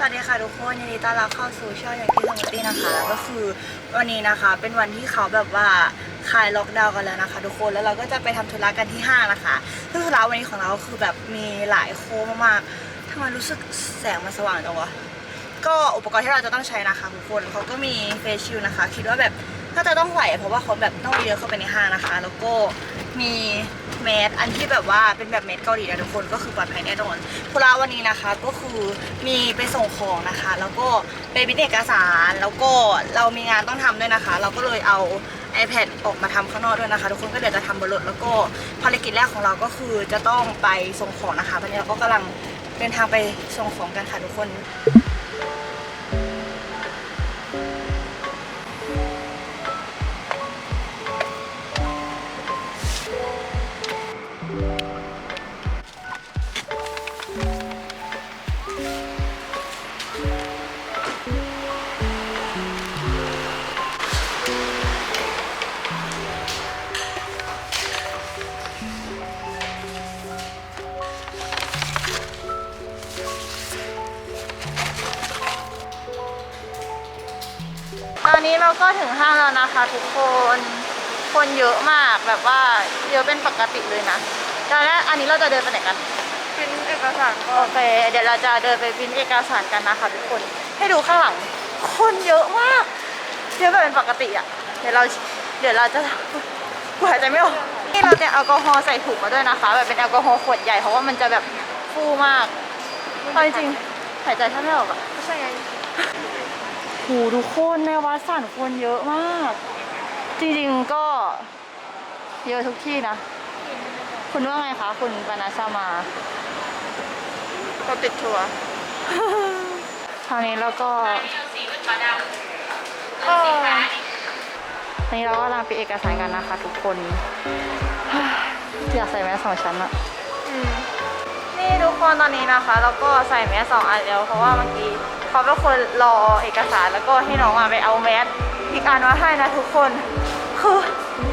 สวัสดีค่ะทุกคนยินดีต้อนรับเข้าสู่ช่องอย่างที่สมุตี้นะคะ ก็คือวันนี้นะคะเป็นวันที่เขาแบบว่าคลายล็อกดาวน์กันแล้วนะคะ ทุกคนแล้วเราก็จะไปทำธุระกันที่ห้างนะคะซึ่งธุระวันนี้ของเราคือแบบมีหลายโค้งมากๆทำไมรู้สึกแสงมันสว่างจังวะก็อุปกรณ์ที่เราจะต้องใช้นะคะทุกคนเขาก็มีเฟซชิลนะคะ คิดว่าแบบน่าจะต้องไหวเพราะว่าเขาแบบต้องเยอะเข้าไปในห้างนะคะ แล้วก็มี มสอันที่แบบว่าเป็นแบบเมสเกาหลีนะทุกคนก็คือปลอดภัยแน่นอนธุระวันนี้นะคะก็คือมีไปส่งของนะคะ แล้วก็ไปบินเอกสารแล้วก็เรามีงานต้องทำด้วยนะคะ เราก็เลยเอา iPad ออกมาทำข้างนอกด้วยนะคะ ทุกคนก็เดี๋ยวจะทำบนรถแล้วก็ภารกิจแรกของเราก็คือจะต้องไปส่งของนะคะตอนนี้เราก็กำลังเดินทางไปส่งของกันค่ะทุกคน ก็ถึงห้างแล้วนะคะทุกคน คนเยอะมากแบบว่าเยอะเป็นปกติเลยนะตอนแรกอันนี้เราจะเดินไปไหนกันเป็นเอกสารก็โอเค เดี๋ยวเราจะเดินไปพิมพ์เอกสารกันนะคะทุกคน ให้ดูข้างหลัง คนเยอะมาก เยอะแบบเป็นปกติอะ เดี๋ยวเรา เดี๋ยวเราจะกูหายใจไม่ออก นี่เราเตรียมแอลกอฮอล์ใส่ถุงมาด้วยนะคะ แบบเป็นแอลกอฮอล์ขวดใหญ่เพราะว่ามันจะแบบฟูมากเอาจริงๆหายใจแทบไม่ออกอะไม่ใช่ไงโหทุกคนในวัดสันคนเยอะมาก จริงๆก็เยอะทุกที่นะ คุณว่าไงคะคุณปนาชามาก็ติดชัวร์คราวนี้เราก็ก็ตอนนี้เราก็กำลังไปเอกสารกันนะคะ ทุกคน อยากใส่แมสสองชั้นอะอืมนี่ทุกคนตอนนี้นะคะเราก็ใส่แมสสองอันแล้วเพราะว่าเมื่อกี้ เขาเป็นคนรอเอกสารแล้วก็ให้น้องมาไปเอาแมสอีกอันมาให้นะทุกคนคือ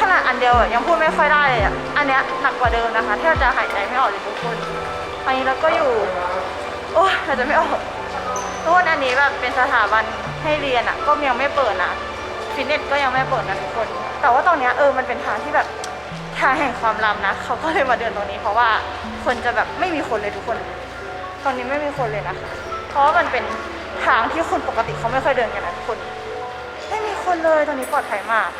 ขนาดอันเดียวยังพูดไม่ค่อยได้เลยอะอันเนี้ยหนักกว่าเดิมนะคะแทบจะหายใจไม่ออกเลยทุกคนอันนี้เราก็อยู่โอ้ยหายใจไม่ออกทุกคนอันนี้แบบเป็นสถาบันให้เรียนอะก็ยังไม่เปิดนะฟิตเนสก็ยังไม่เปิดนะทุกคน แต่ว่าตรงเนี้ยเออมันเป็นทางที่แบบทางแห่งความลับนะเขาก็เลยมาเดินตรงนี้ เพราะว่าคนจะแบบไม่มีคนเลยทุกคน ตอนนี้ไม่มีคนเลยนะคะเพราะว่ามันเป็น ทางที่คนปกติเขาไม่ค่อยเดินกันนะทุกคน ไม่มีคนเลยตอนนี้ปลอดภัยมาก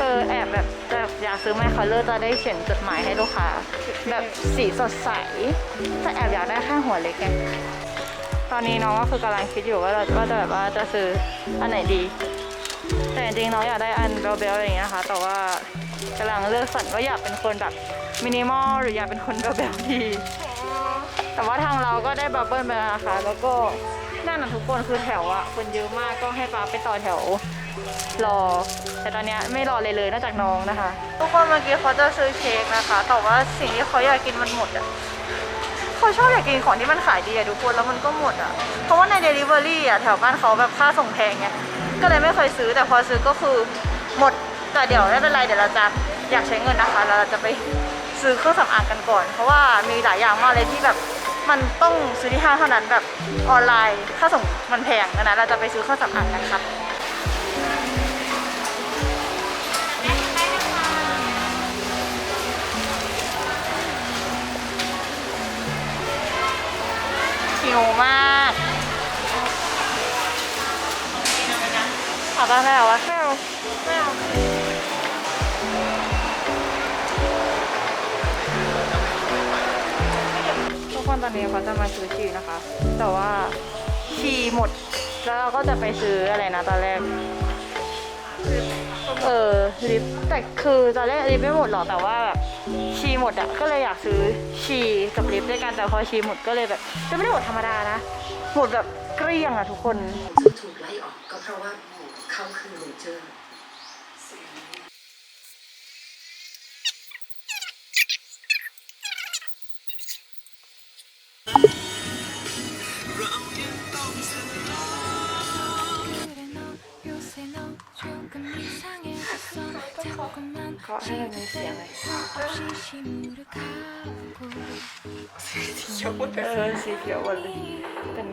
เออแอบแบบจะอยากซื้อไมค์คัลเลอร์จะได้เขียนจดหมายให้ลูกค้า แบบสีสดใสแต่แอบอยากได้แค่หัวเล็กไงตอนนี้น้องก็คือกำลังคิดอยู่ว่าเราว่าจะแบบว่าจะซื้ออันไหนดี แต่จริงๆน้องอยากได้อันเบลๆอย่างเงี้ยนะคะแต่ว่า กำลังเลือกสรรว่าอยากเป็นคนแบบมินิมอลหรืออยากเป็นคนเบลๆดีแต่ว่าทางเราก็ได้บับเบิ้ลไปแล้วนะคะแล้วก็นั่นน่ะทุกคนคือแถวอะคนเยอะมากก็ให้ป้าไปต่อแถวรอ แต่ตอนเนี้ยไม่รอเลยเลยนอกจากน้องนะคะ ทุกคนเมื่อกี้เขาจะซื้อเค้กนะคะ แต่ว่าสิ่งที่เขาอยากกินมันหมดอะเขาชอบอยากกินของที่มันขายดีอะทุกคนแล้วมันก็หมดอะเพราะว่าใน Delivery อะแถวบ้านเขาแบบค่าส่งแพงไงก็เลยไม่เคยซื้อแต่พอซื้อก็คือหมด แต่เดี๋ยวไม่เป็นไรเดี๋ยวเราจะอยากใช้เงินนะคะ เราจะไปซื้อเครื่องสำอางกันก่อน เพราะว่ามีหลายอย่างมากเลยที่แบบมันต้องซื้อที่ห้างเท่านั้นแบบออนไลน์ค่าส่งมันแพงนั้นเราจะไปซื้อเครื่องสำอางกันครับหิวมากขอบ้างได้เหรอวะไม่เอาไม่เอา ทุกคนตอนนี้เขาจะมาซื้อชีนะคะ แต่ว่าชีหมด แล้วเราก็จะไปซื้ออะไรนะตอนแรก เออลิปแต่คือตอนแรกลิปไม่หมดหรอกแต่ว่าแบบชีหมดอะก็เลยอยากซื้อชีกับลิปด้วยกันแต่พอชีหมดก็เลยแบบจะไม่ได้หมดธรรมดานะ หมดแบบเกลี้ยงอะทุกคนถูกไล่ออกก็เพราะว่าเขาคือเมเจอร์ 하나는 시향을 Conseguiu, olha. Tá me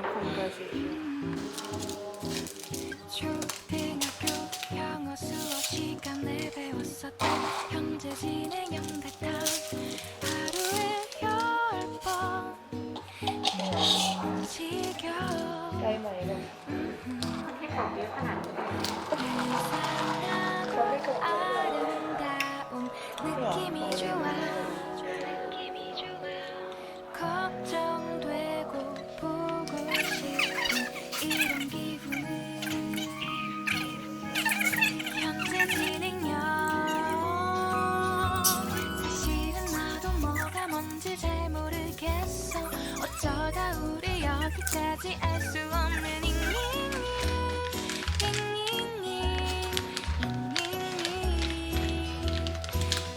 Tá aí, mãe. 어쩌다 우리 여기까지 알 수 없는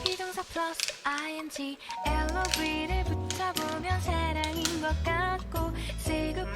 비동사 플러스 ing LOV를 붙여보면 사랑인 것 같고 쓰고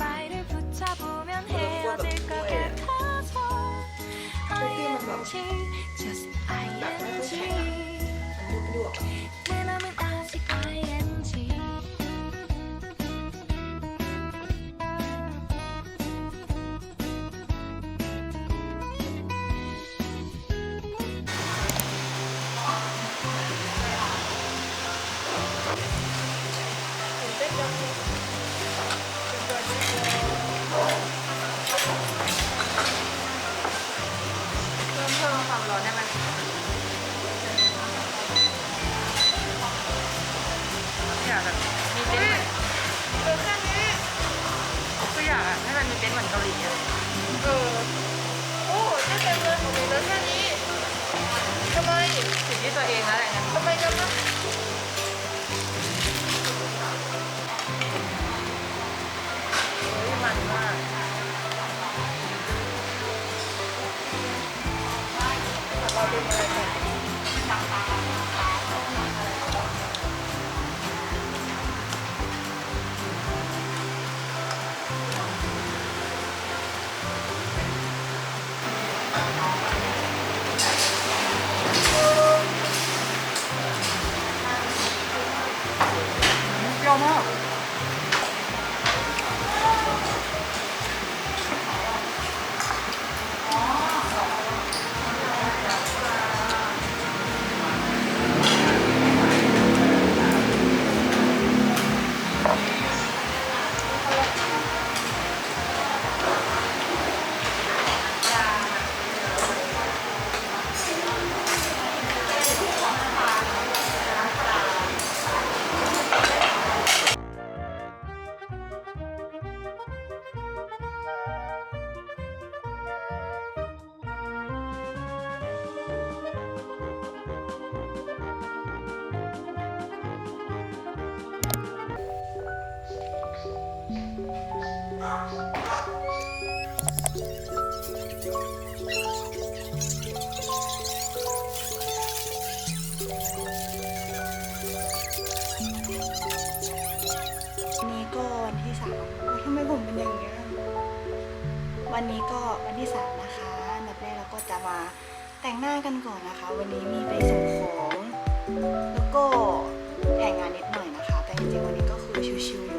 แต่งหน้ากันก่อนนะคะ วันนี้มีไปส่งของ แล้วก็แต่งงานนิดหน่อยนะคะ แต่จริงๆวันนี้ก็คือชิวๆ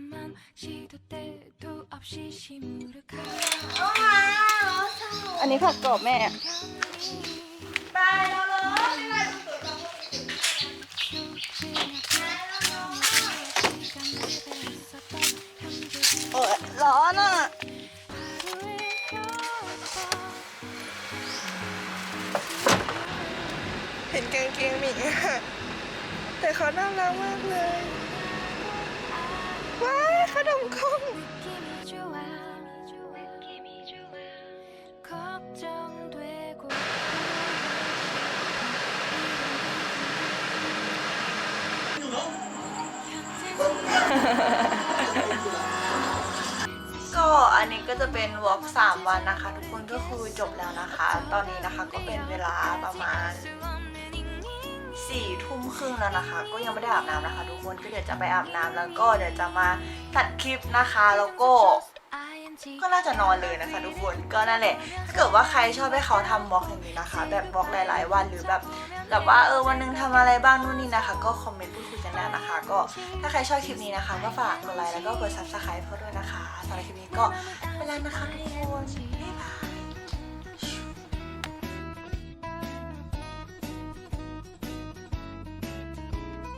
자꾸만 시도 때도 없이 시무룩하게 อันนี้ผักกรอบแม่ ตายแล้วเหรอไม่ได้ดูตัวจัง เออร้อนอ่ะ เห็นกางเกงหมีอะแต่เขาน่ารักมากเลย ว้ายขนมคง 느낌이 좋아 느낌이 좋아 걱정되고 ก็อันนี้ก็จะเป็นวอล์ก3วันนะคะ ทุกคนก็คือจบแล้วนะคะ ตอนนี้นะคะก็เป็นเวลาประมาณ สี่ทุ่มครึ่งแล้วนะคะ ก็ยังไม่ได้อาบน้ำนะคะทุกคนก็เดี๋ยวจะไปอาบน้ำแล้วก็เดี๋ยวจะมาตัดคลิปนะคะแล้วก็ก็น่าจะนอนเลยนะคะทุกคนก็นั่นแหละถ้าเกิดว่าใครชอบให้เขาทำบล็อกอย่างนี้นะคะ แบบบล็อกหลาย ๆ วันหรือแบบแบบว่าเออวันหนึงทำอะไรบ้างนู่นนี่นะคะ ก็คอมเมนต์พูดคุยกันได้นะคะ ก็ถ้าใครชอบคลิปนี้นะคะก็ฝากกดไลค์แล้วก็กด subscribe เพื่อด้วยนะคะสำหรับคลิปนี้ก็ไปแล้วนะคะทุกคนบ๊ายบาย